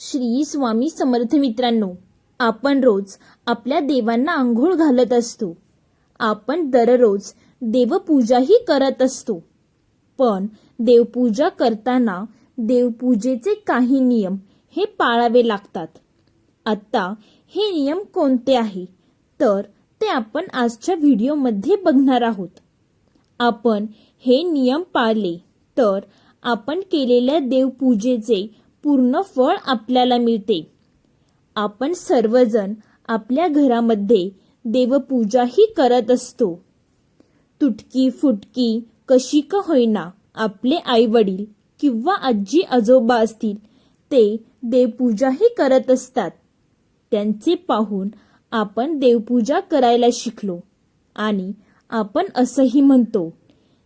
श्री स्वामी समर्थ मित्रांनो आपण रोज आपल्या देवांना आंघोळ घालत असतो. आपण दररोज देवपूजाही करत असतो. पण देवपूजा करताना देवपूजेचे काही नियम हे पाळावे लागतात. आत्ता हे नियम कोणते आहे? तर ते आपण आजच्या व्हिडिओमध्ये बघणार आहोत. आपण हे नियम पाळले तर आपण केलेल्या देवपूजेचे पूर्ण फळ आपल्याला मिळते. आपण सर्वजण आपल्या घरामध्ये देवपूजाही करत असतो. तुटकी फुटकी कशी का होईना आपले आई वडील किंवा आजी आजोबा असतील ते देवपूजाही करत असतात. त्यांचे पाहून आपण देवपूजा करायला शिकलो आणि आपण असंही म्हणतो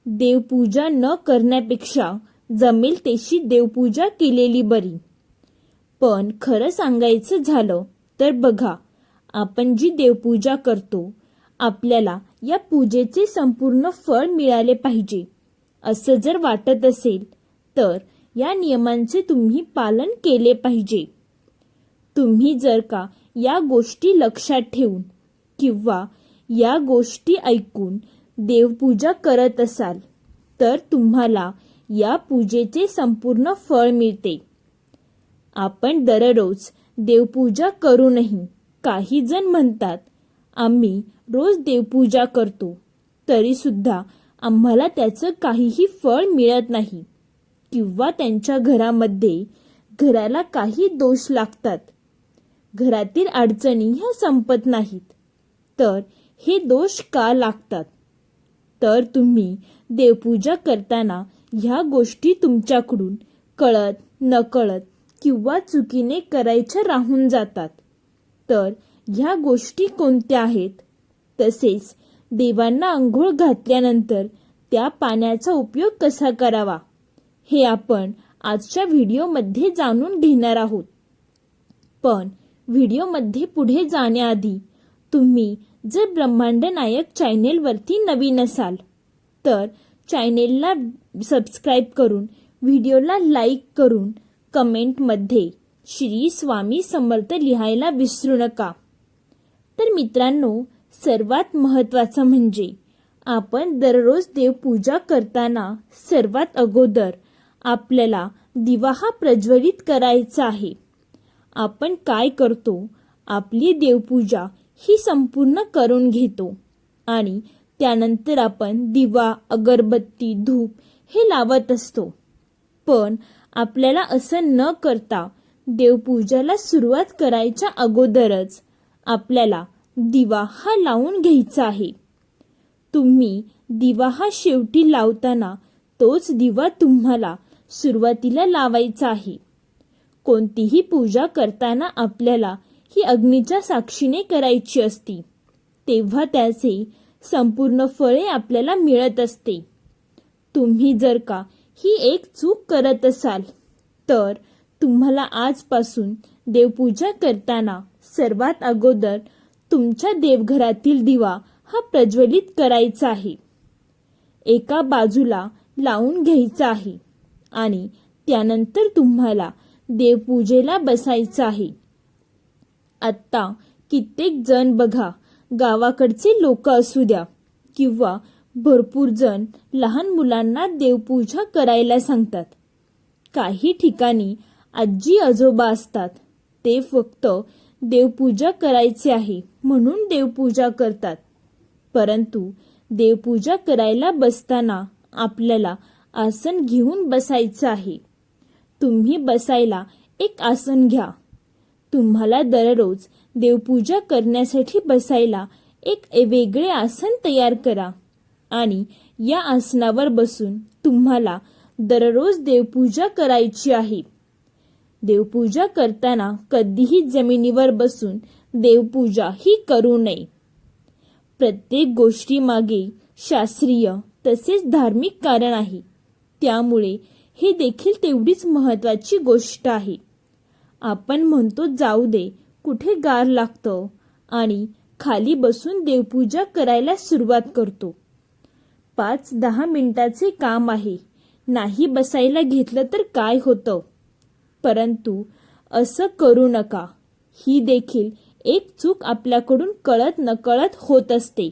देवपूजा न करण्यापेक्षा जमेल तशी देवपूजा केलेली बरी. पण खरं सांगायचं झालं तर बघा आपण जी देवपूजा करतो आपल्याला या पूजेचे संपूर्ण फळ मिळाले पाहिजे. असं जर वाटत असेल तर या नियमांचे तुम्ही पालन केले पाहिजे. तुम्ही जर का या गोष्टी लक्षात ठेवून किंवा या गोष्टी ऐकून देवपूजा करत असाल तर तुम्हाला या पूजेचे संपूर्ण फळ मिळते. आपण दररोज देवपूजा करूनही काही जण म्हणतात आम्ही रोज देवपूजा करतो तरी सुद्धा आम्हाला त्याचं काहीही फळ मिळत नाही. किंवा त्यांच्या घरामध्ये घराला काही दोष लागतात. घरातील अडचणी ह्या संपत नाहीत. तर हे दोष का लागतात? तर तुम्ही देवपूजा करताना ह्या गोष्टी तुमच्याकडून कळत नकळत किंवा चुकीने करायच्या राहून जातात. तर ह्या गोष्टी कोणत्या आहेत? तसेच देवांना आंघोळ घातल्यानंतर त्या पाण्याचा उपयोग कसा करावा? हे आपण आजच्या व्हिडिओमध्ये जाणून घेणार आहोत. पण व्हिडिओमध्ये पुढे जाण्याआधी तुम्ही जर ब्रह्मांड नायक चॅनेलवरती नवीन असाल तर चॅनेलला सबस्क्राईब करून व्हिडिओला लाईक करून कमेंटमध्ये श्री स्वामी समर्थ लिहायला विसरू नका. तर मित्रांनो सर्वात महत्त्वाचं म्हणजे आपण दररोज देवपूजा करताना सर्वात अगोदर आपल्याला दिवा हा प्रज्वलित करायचा आहे. आपण काय करतो? आपली देवपूजा ही संपूर्ण करून घेतो आणि त्यानंतर आपण दिवा अगरबत्ती धूप हे लावत असतो. पण आपल्याला असं न करता देवपूजाला सुरुवात करायच्या अगोदरच आपल्याला दिवा हा लावून घ्यायचा आहे. तुम्ही दिवा हा शेवटी लावताना तोच दिवा तुम्हाला सुरुवातीला लावायचा आहे. कोणतीही पूजा करताना आपल्याला ही अग्नीच्या साक्षीने करायची असती. तेव्हा त्याचे संपूर्ण फळे आपल्याला मिळत असते. तुम्ही जर का ही एक चूक करत असाल तर तुम्हाला आजपासून देवपूजा करताना सर्वात अगोदर तुमच्या देवघरातील दिवा हा प्रज्वलित करायचा आहे. एका बाजूला लावून घ्यायचा आहे आणि त्यानंतर तुम्हाला देवपूजेला बसायचं आहे. आत्ता कित्येक जण बघा गावाकडचे लोक असू द्या किंवा भरपूर जण लहान मुलांना देवपूजा करायला सांगतात. काही ठिकाणी आजी आजोबा असतात. ते फक्त देवपूजा करायचे आहे म्हणून देवपूजा करतात. परंतु देवपूजा करायला बसताना आपल्याला आसन घेऊन बसायचं आहे. तुम्ही बसायला एक आसन घ्या. तुम्हाला दररोज देवपूजा करण्यासाठी बसायला एक वेगळे आसन तयार करा. आणि या आसनावर बसून तुम्हाला दररोज देवपूजा करायची आहे. देवपूजा करताना कधीही जमिनीवर बसून देवपूजा ही करू नये. प्रत्येक गोष्टीमागे शास्त्रीय तसेच धार्मिक कारण आहे. त्यामुळे हे देखील तेवढीच महत्वाची गोष्ट आहे. आपण म्हणतो जाऊ दे कुठे गार लागतं? आणि खाली बसून देवपूजा करायला सुरुवात करतो. पाच दहा मिनिटाचे काम आहे. नाही बसायला घेतलं तर काय होतं? परंतु असं करू नका. ही देखील एक चूक आपल्याकडून कळत नकळत होत असते.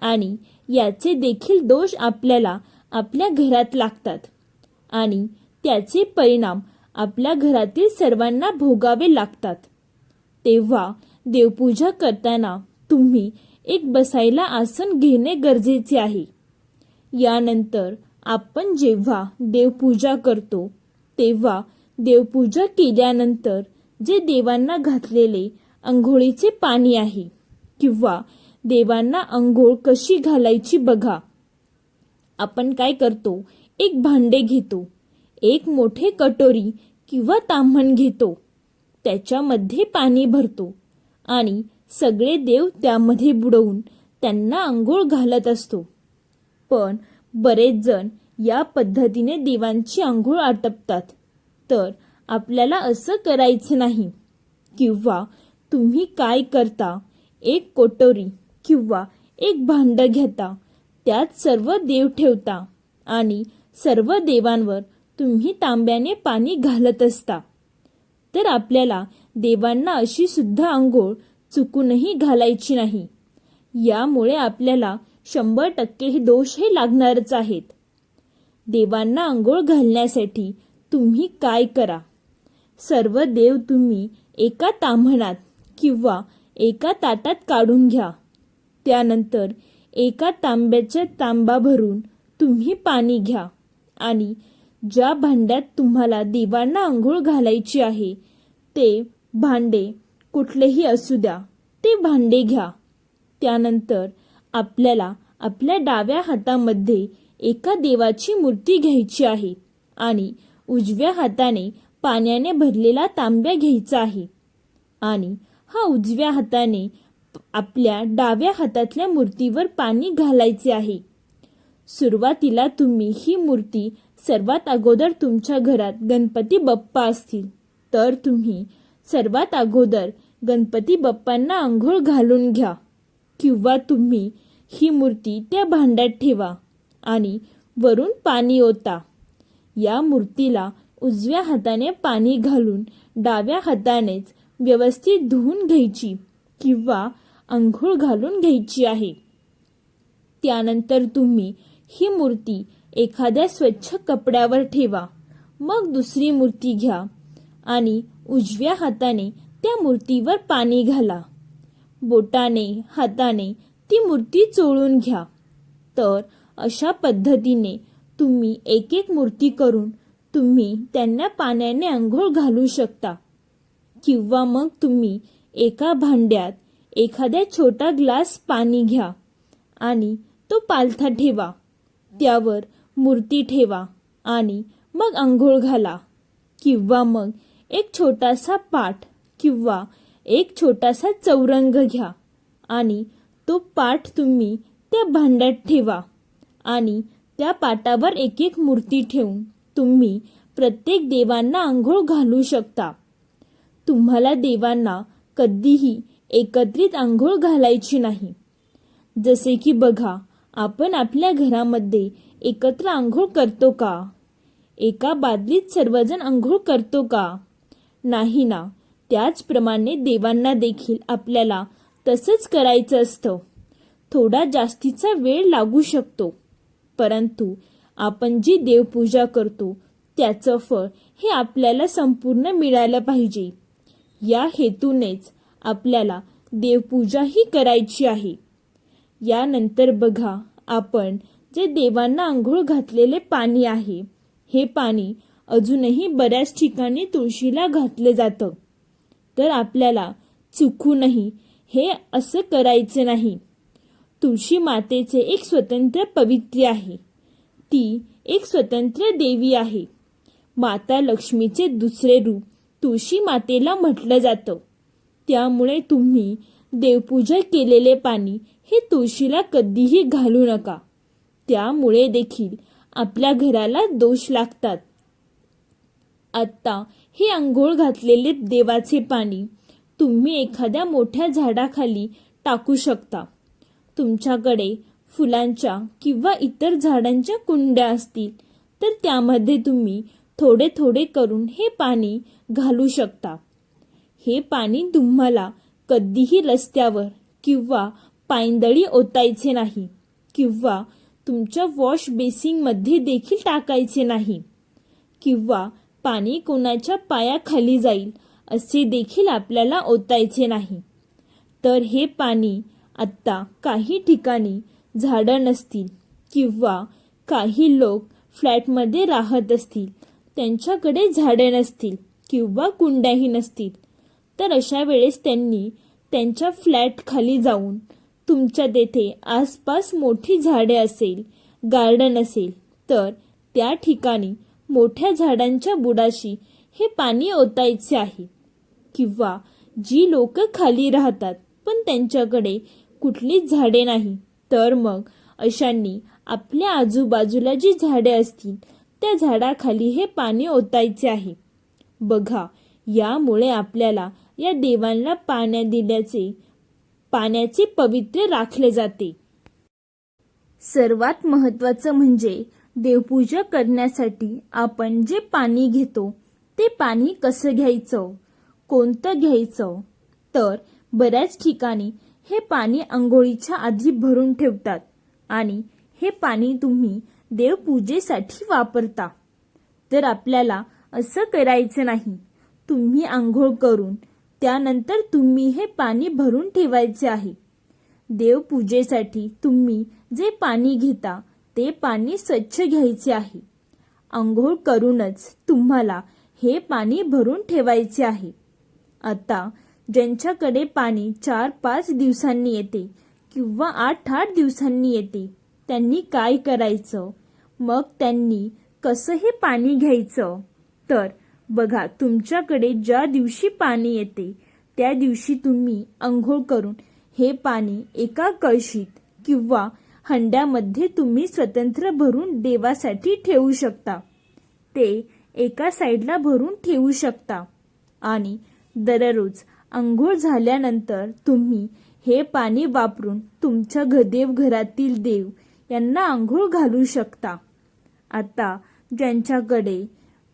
आणि याचे देखील दोष आपल्याला आपल्या घरात लागतात. आणि त्याचे परिणाम आपल्या घरातील सर्वांना भोगावे लागतात. तेव्हा देवपूजा करताना तुम्ही एक बसायला आसन घेणे गरजेचे आहे. यानंतर आपण जेव्हा देवपूजा करतो तेव्हा देवपूजा केल्यानंतर जे देवांना घातलेले अंघोळीचे पाणी आहे किंवा देवांना अंघोळ कशी घालायची बघा. आपण काय करतो? एक भांडे घेतो एक मोठे कटोरी किंवा तांबण घेतो. त्याच्यामध्ये पाणी भरतो. आणि सगळे देव त्यामध्ये बुडवून त्यांना आंघोळ घालत असतो. पण बरेच जण या पद्धतीने देवांची आंघोळ आटपतात. तर आपल्याला असं करायचं नाही. किंवा तुम्ही काय करता? एक कोटोरी किंवा एक भांड घेता. त्यात सर्व देव ठेवता. आणि सर्व देवांवर तुम्ही तांब्याने पाणी घालत असता. तर आपल्याला देवांना अशी सुद्धा आंघोळ चुकूनही घालायची नाही. यामुळे आपल्याला शंभर टक्के हे दोष हे लागणारच आहेत. देवांना आंघोळ घालण्यासाठी तुम्ही काय करा? सर्व देव तुम्ही एका ताम्हणात किंवा एका ताटात काढून घ्या. त्यानंतर एका तांब्याच्या तांबा भरून तुम्ही पाणी घ्या आणि ज्या भांड्यात तुम्हाला देवांना आंघोळ घालायची आहे ते भांडे कुठलेही असू द्या ते भांडे घ्या. त्यानंतर आपल्याला आपल्या डाव्या हातामध्ये एका देवाची मूर्ती घ्यायची आहे आणि उजव्या हाताने पाण्याने भरलेला तांब्या घ्यायचा आहे आणि हा उजव्या हाताने आपल्या डाव्या हातातल्या मूर्तीवर पाणी घालायचे आहे. सुरुवातीला तुम्ही ही मूर्ती सर्वात अगोदर तुमच्या घरात गणपती बाप्पा असतील तर तुम्ही सर्वात अगोदर गणपती बाप्पांना आंघोळ घालून घ्या किंवा तुम्ही ही मूर्ती त्या भांड्यात ठेवा आणि वरून पाणी ओता. या मूर्तीला उजव्या हाताने पाणी घालून डाव्या हातानेच व्यवस्थित धुवून घ्यायची किंवा आंघोळ घालून घ्यायची आहे. त्यानंतर तुम्ही ही मूर्ती एखाद्या स्वच्छ कपड्यावर ठेवा. मग दुसरी मूर्ती घ्या आणि उजव्या हाताने त्या मूर्तीवर पाणी घाला. बोटाने हाताने ती मूर्ती चोळून घ्या. तर अशा पद्धतीने तुम्ही एक एक मूर्ती करून तुम्ही त्यांना पाण्याने आंघोळ घालू शकता. किंवा मग तुम्ही एका भांड्यात एखाद्या छोटा ग्लास पाणी घ्या आणि तो पालथा ठेवा. त्यावर मूर्ती ठेवा आणि मग आंघोळ घाला. किंवा मग एक छोटासा पाठ किंवा एक छोटासा चौरंग घ्या आणि तो पाठ तुम्ही त्या भांड्यात ठेवा आणि त्या पाटावर एक एक मूर्ती ठेवून तुम्ही प्रत्येक देवांना आंघोळ घालू शकता. तुम्हाला देवांना कधीही एकत्रित आंघोळ घालायची नाही. जसे की बघा आपण आपल्या घरामध्ये एकत्र आंघोळ करतो का? एका बादलीत सर्वजण आंघोळ करतो का? नाही ना. त्याचप्रमाणे देवांना देखील आपल्याला तसंच करायचं असतं. थोडा जास्तीचा वेळ लागू शकतो. परंतु आपण जी देवपूजा करतो त्याचं फळ हे आपल्याला संपूर्ण मिळालं पाहिजे. या हेतूनेच आपल्याला देवपूजाही करायची आहे. यानंतर बघा आपण जे देवांना आंघोळ घातलेले पाणी आहे. हे पाणी अजूनही बऱ्याच ठिकाणी तुळशीला घातले जातं. तर आपल्याला चुकूनही हे असं करायचं नाही. तुळशी मातेचे एक स्वतंत्र पवित्री आहे. ती एक स्वतंत्र देवी आहे. माता लक्ष्मीचे दुसरे रूप तुळशी मातेला म्हटलं जातं. त्यामुळे तुम्ही देवपूजा केलेले पाणी हे तुळशीला कधीही घालू नका. त्यामुळे देखील आपल्या घराला दोष लागतात. आत्ता हे आंघोळ घातलेले देवाचे पाणी तुम्ही एखाद्या मोठ्या झाडाखाली टाकू शकता. तुमच्याकडे फुलांच्या किंवा इतर झाडांच्या कुंड्या असतील तर त्यामध्ये तुम्ही थोडे थोडे करून हे पाणी घालू शकता. हे पाणी तुम्हाला कधीही रस्त्यावर किंवा पायंदळी ओतायचे नाही किंवा तुमच्या वॉश बेसिंगमध्ये देखील टाकायचे नाही. किंवा पाणी कोणाच्या पायाखाली जाईल असे देखील आपल्याला ओतायचे नाही. तर हे पाणी आत्ता काही ठिकाणी झाडं नसतील किंवा काही लोक फ्लॅटमध्ये राहत असतील त्यांच्याकडे झाडे नसतील किंवा कुंड्याही नसतील. तर अशा वेळेस त्यांनी त्यांच्या फ्लॅट खाली जाऊन तुमच्या तेथे आसपास मोठी झाडे असेल गार्डन असेल तर त्या ठिकाणी मोठ्या झाडांच्या बुडाशी हे पाणी ओतायचे आहे. किंवा जी लोक खाली राहतात पण त्यांच्याकडे कुठलीच झाडे नाही तर मग अशांनी आपल्या आजूबाजूला जी झाडे असतील त्या झाडाखाली हे पाणी ओतायचे आहे. बघा यामुळे आपल्याला या देवांना पाण्या दिल्याचे पाण्याचे पवित्र राखले जाते. सर्वात महत्वाचं म्हणजे देवपूजा करण्यासाठी आपण जे पाणी घेतो ते पाणी कसं घ्यायचं? कोणतं घ्यायचं? तर बऱ्याच ठिकाणी हे पाणी आंघोळीच्या आधी भरून ठेवतात आणि हे पाणी तुम्ही देवपूजेसाठी वापरता. तर आपल्याला असं करायचं नाही. तुम्ही आंघोळ करून त्यानंतर तुम्ही हे पाणी भरून ठेवायचे आहे. देवपूजेसाठी तुम्ही जे पाणी घेता ते पाणी स्वच्छ घ्यायचे आहे. आंघोळ करूनच तुम्हाला हे पाणी भरून ठेवायचे आहे. आता ज्यांच्याकडे पाणी चार पाच दिवसांनी येते किंवा आठ आठ दिवसांनी येते त्यांनी काय करायचं? मग त्यांनी कसं हे पाणी घ्यायचं? तर बघा तुमच्याकडे ज्या दिवशी पाणी येते त्या दिवशी तुम्ही आंघोळ करून हे पाणी एका कळशीत किंवा हंड्यामध्ये तुम्ही स्वतंत्र भरून देवासाठी ठेवू शकता. ते एका साईडला भरून ठेवू शकता. आणि दररोज आंघोळ झाल्यानंतर तुम्ही हे पाणी वापरून तुमच्या घ देवघरातील देव यांना आंघोळ घालू शकता. आता ज्यांच्याकडे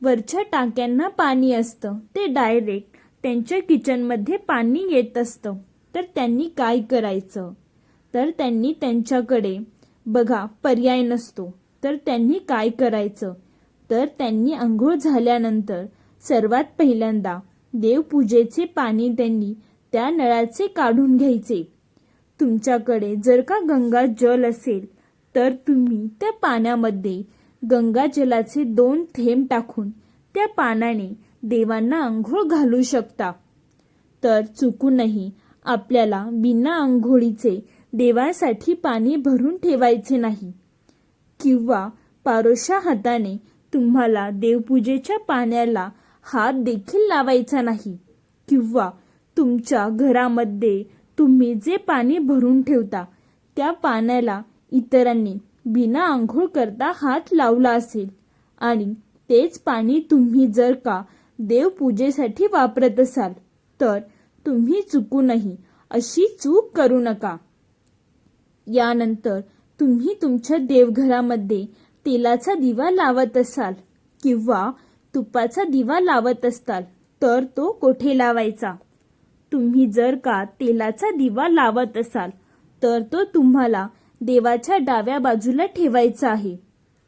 वरच्या टाक्यांना पाणी असतं. ते डायरेक्ट त्यांच्या किचनमध्ये पाणी येत असतं. तर त्यांनी काय करायचं? तर त्यांनी त्यांच्याकडे बघा पर्याय नसतो. तर त्यांनी काय करायचं? तर त्यांनी आंघोळ झाल्यानंतर सर्वात पहिल्यांदा देवपूजेचे पाणी त्यांनी त्या नळाचे काढून घ्यायचे. तुमच्याकडे जर का गंगा जल असेल तर तुम्ही त्या पाण्यामध्ये गंगा जलाचे दोन थेंब टाकून त्या पानाने देवांना आंघोळ घालू शकता. तर चुकूनही आपल्याला बिना आंघोळीचे देवासाठी पाणी भरून ठेवायचे नाही. किंवा पारोशा हाताने तुम्हाला देवपूजेच्या पाण्याला हात देखील लावायचा नाही. किंवा तुमच्या घरामध्ये तुम्ही जे पाणी भरून ठेवता त्या पाण्याला इतरांनी बिना आंघोळ करता हात लावला असेल. आणि तेच पाणी तुम्ही जर का देवपूजेसाठी वापरत असाल तर तुम्ही चुकूनही अशी चूक करू नका. यानंतर तुम्ही तुमच्या देवघरामध्ये तेलाचा दिवा लावत असाल किंवा तुपाचा दिवा लावत असाल तर तो कोठे लावायचा? तुम्ही जर का तेलाचा दिवा लावत असाल तर तो तुम्हाला देवाच्या डाव्या बाजूला ठेवायचा आहे.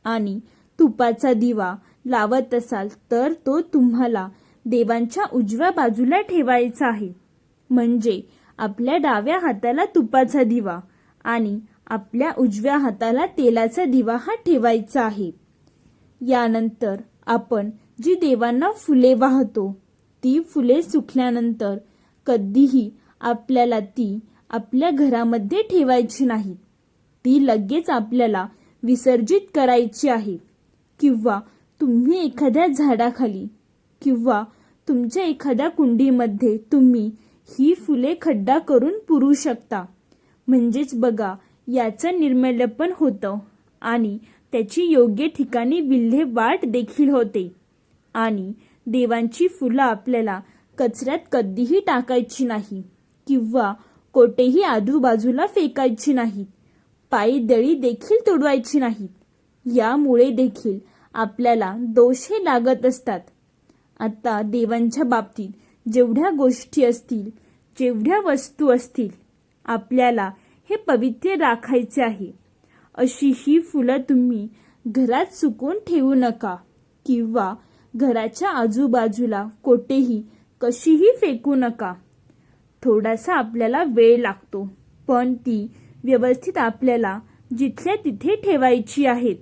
आणि तुपाचा दिवा लावत असाल तर तो तुम्हाला देवांच्या उजव्या बाजूला ठेवायचा आहे. म्हणजे आपल्या डाव्या हाताला तुपाचा दिवा आणि आपल्या उजव्या हाताला तेलाचा दिवा हा ठेवायचा आहे. यानंतर आपण जी देवांना फुले वाहतो ती फुले सुकल्यानंतर कधीही आपल्याला ती आपल्या घरामध्ये ठेवायची नाहीत. ती लगेच आपल्याला विसर्जित करायची आहे. किंवा तुम्ही एखाद्या झाडाखाली किंवा तुमच्या एखाद्या कुंडीमध्ये तुम्ही ही फुले खड्डा करून पुरू शकता. म्हणजेच बघा याचं निर्मल्य पण होतं आणि त्याची योग्य ठिकाणी विल्हेवाट देखील होते. आणि देवांची फुलं आपल्याला कचऱ्यात कधीही टाकायची नाही किंवा कोठेही आजूबाजूला फेकायची नाहीत. पायी दळी देखील तोडवायची नाहीत. यामुळे देखील आपल्याला दोषही लागत असतात. आता देवांच्या बाबतीत जेवढ्या गोष्टी असतील जेवढ्या वस्तू असतील आपल्याला हे पवित्र राखायचे आहे. अशी ही फुलं तुम्ही घरात सुकून ठेवू नका किंवा घराच्या आजूबाजूला कोठेही कशीही फेकू नका. थोडासा आपल्याला वेळ लागतो पण ती व्यवस्थित आपल्याला जिथल्या तिथे ठेवायची आहेत.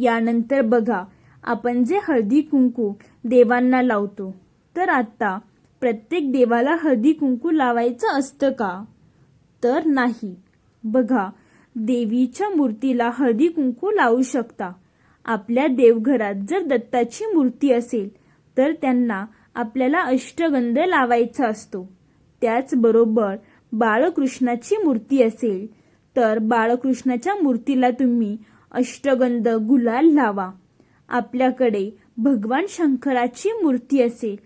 यानंतर बघा आपण जे हळदी कुंकू देवांना लावतो तर आता प्रत्येक देवाला हळदी कुंकू लावायचं असतं का? तर नाही. बघा देवीच्या मूर्तीला हळदी कुंकू लावू शकता. आपल्या देवघरात जर दत्ताची मूर्ती असेल तर त्यांना आपल्याला अष्टगंध लावायचा असतो. त्याचबरोबर बाळकृष्णाची मूर्ती असेल तर बाळकृष्णाच्या मूर्तीला तुम्ही अष्टगंध गुलाल लावा. आपल्याकडे भगवान शंकराची मूर्ती असेल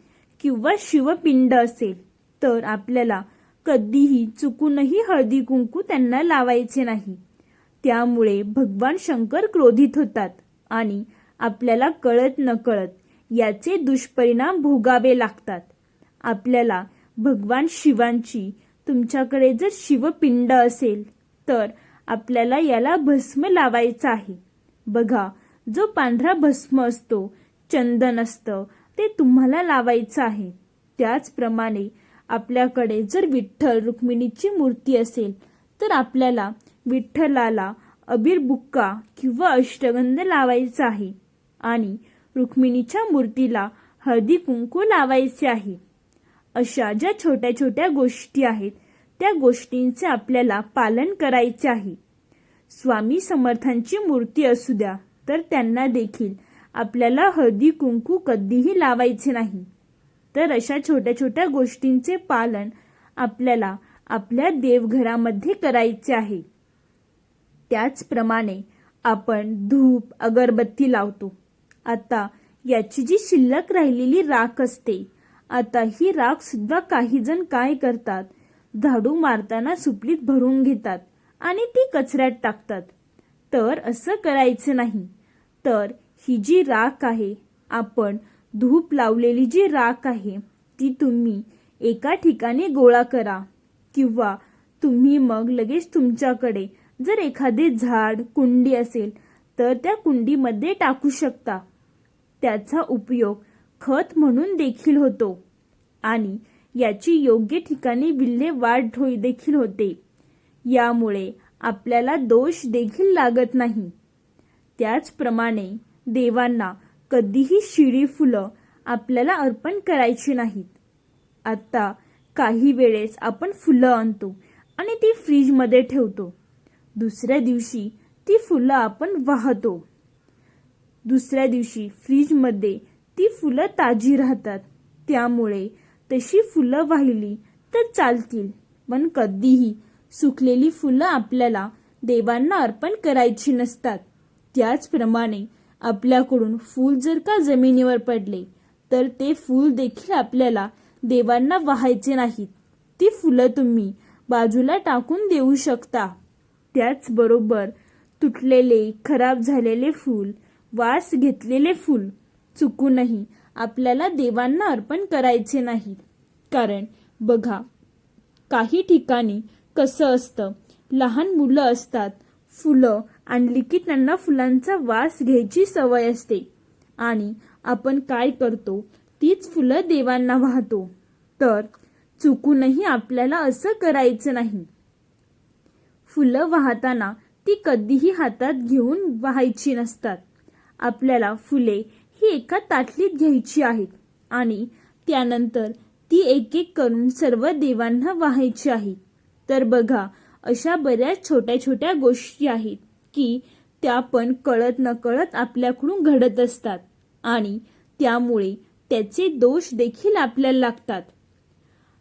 किंवा शिवपिंड असेल तर आपल्याला कधीही चुकूनही हळदी कुंकू त्यांना लावायचे नाही. त्यामुळे भगवान शंकर क्रोधित होतात आणि आपल्याला कळत नकळत याचे दुष्परिणाम भोगावे लागतात. आपल्याला भगवान शिवांची तुमच्याकडे जर शिवपिंड असेल तर आपल्याला याला भस्म लावायचा आहे. बघा जो पांढरा भस्म असतो चंदन असतं ते तुम्हाला लावायचं आहे. त्याचप्रमाणे आपल्याकडे जर विठ्ठल रुक्मिणीची मूर्ती असेल तर आपल्याला विठ्ठलाला अबीर बुक्का किंवा अष्टगंध लावायचा आहे आणि रुक्मिणीच्या मूर्तीला हळदी कुंकू लावायचे आहे. अशा ज्या छोट्या छोट्या गोष्टी आहेत त्या गोष्टींचे आपल्याला पालन करायचे आहे. स्वामी समर्थांची मूर्ती असू द्या तर त्यांना देखील आपल्याला हळदी कुंकू कधीही लावायचे नाही. तर अशा छोट्या छोट्या गोष्टींचे पालन आपल्याला आपल्या देवघरामध्ये करायचे आहे. त्याचप्रमाणे आपण धूप अगरबत्ती लावतो. आता याची जी शिल्लक राहिलेली राख असते आता ही राख सुद्धा काही जण काय करतात? झाडू मारताना सुपलीत भरून घेतात आणि ती कचऱ्यात टाकतात. तर असं करायचं नाही. तर ही जी राख आहे आपण धूप लावलेली जी राख आहे ती तुम्ही एका ठिकाणी गोळा करा. किंवा तुम्ही मग लगेच तुमच्याकडे जर एखादे झाड कुंडी असेल तर त्या कुंडीमध्ये टाकू शकता. त्याचा उपयोग खत म्हणून देखील होतो. आणि याची योग्य ठिकाणी विल्हेवाट होई देखील होते. यामुळे आपल्याला दोष देखील लागत नाही. त्याचप्रमाणे देवांना कधीही शिळी फुलं आपल्याला अर्पण करायची नाहीत. आत्ता काही वेळेस आपण फुलं आणतो आणि ती फ्रीजमध्ये ठेवतो. दुसऱ्या दिवशी ती फुलं आपण वाहतो. दुसऱ्या दिवशी फ्रीजमध्ये ती फुलं ताजी राहतात. त्यामुळे तशी फुलं वाहिली तर चालतील. पण कधीही सुकलेली फुलं आपल्याला देवांना अर्पण करायची नसतात. त्याचप्रमाणे आपल्याकडून फूल जर का जमिनीवर पडले तर ते फूल देखील आपल्याला देवांना वाहायचे नाहीत. ती फुलं तुम्ही बाजूला टाकून देऊ शकता. त्याचबरोबर तुटलेले खराब झालेले फूल वास घेतलेले फूल चुकूनही आपल्याला देवांना अर्पण करायचे नाही. कारण बघा काही ठिकाणी कसं असतं लहान मुलं असतात फुलं आणली की त्यांना फुलांचा वास घ्यायची सवय असते. आणि आपण काय करतो तीच फुलं देवांना वाहतो. तर चुकूनही आपल्याला असं करायचं नाही. फुलं वाहताना ती कधीही हातात घेऊन वाहायची नसतात. आपल्याला फुले ही एका ताटलीत घ्यायची आहेत आणि त्यानंतर ती एक एक करून सर्व देवांना वाहायची आहे. तर बघा अशा बऱ्याच छोट्या छोट्या गोष्टी आहेत की त्या पण कळत न कळत आपल्याकडून घडत असतात. आणि त्यामुळे त्याचे दोष देखील आपल्याला लागतात.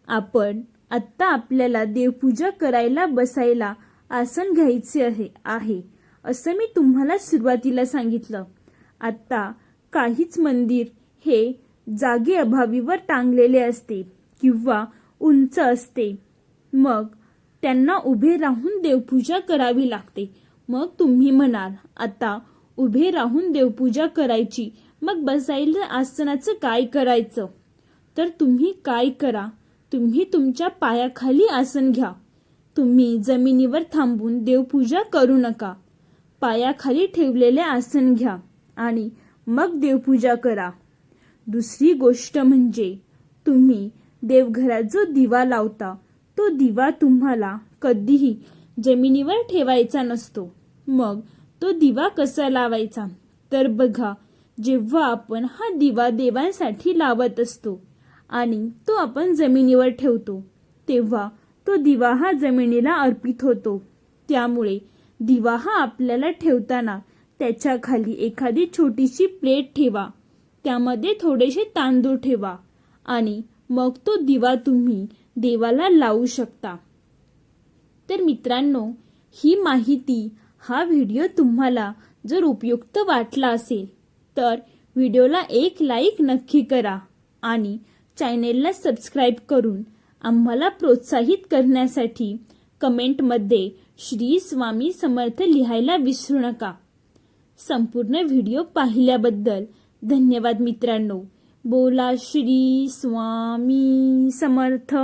आपण आत्ता आपल्याला देवपूजा करायला बसायला आसन घ्यायचे आहे आहे असं मी तुम्हाला सुरुवातीला सांगितलं. आत्ता काहीच मंदिर हे जागे अभावीवर टांगलेले असते किंवा उंच असते. मग त्यांना उभे राहून देवपूजा करावी लागते. मग तुम्ही म्हणाल आता उभे राहून देवपूजा करायची. मग बसायला आसनाचं काय करायचं? तर तुम्ही काय करा? तुम्ही तुमच्या पायाखाली आसन घ्या. तुम्ही जमिनीवर थांबून देवपूजा करू नका. पायाखाली ठेवलेले आसन घ्या आणि मग देवपूजा करा. दुसरी गोष्ट म्हणजे तुम्ही देवघरात जो दिवा लावता तो दिवा तुम्हाला कधीही जमिनीवर ठेवायचा नसतो. मग तो दिवा कसा लावायचा? तर बघा जेव्हा आपण हा दिवा देवांसाठी लावत असतो आणि तो आपण जमिनीवर ठेवतो तेव्हा तो दिवा हा जमिनीला अर्पित होतो. त्यामुळे दिवा हा आपल्याला ठेवताना त्याच्याखाली एखादी छोटीशी प्लेट ठेवा. त्यामध्ये थोडेसे तांदूळ ठेवा. आणि मग तो दिवा तुम्ही देवाला लावू शकता. तर मित्रांनो ही माहिती हा व्हिडिओ तुम्हाला जर उपयुक्त वाटला असेल तर व्हिडिओला एक लाईक नक्की करा आणि चॅनेलला सबस्क्राईब करून आम्हाला प्रोत्साहित करण्यासाठी कमेंटमध्ये श्री स्वामी समर्थ लिहायला विसरू नका. संपूर्ण व्हिडिओ पाहिल्याबद्दल धन्यवाद मित्रांनो. बोला श्री स्वामी समर्थ.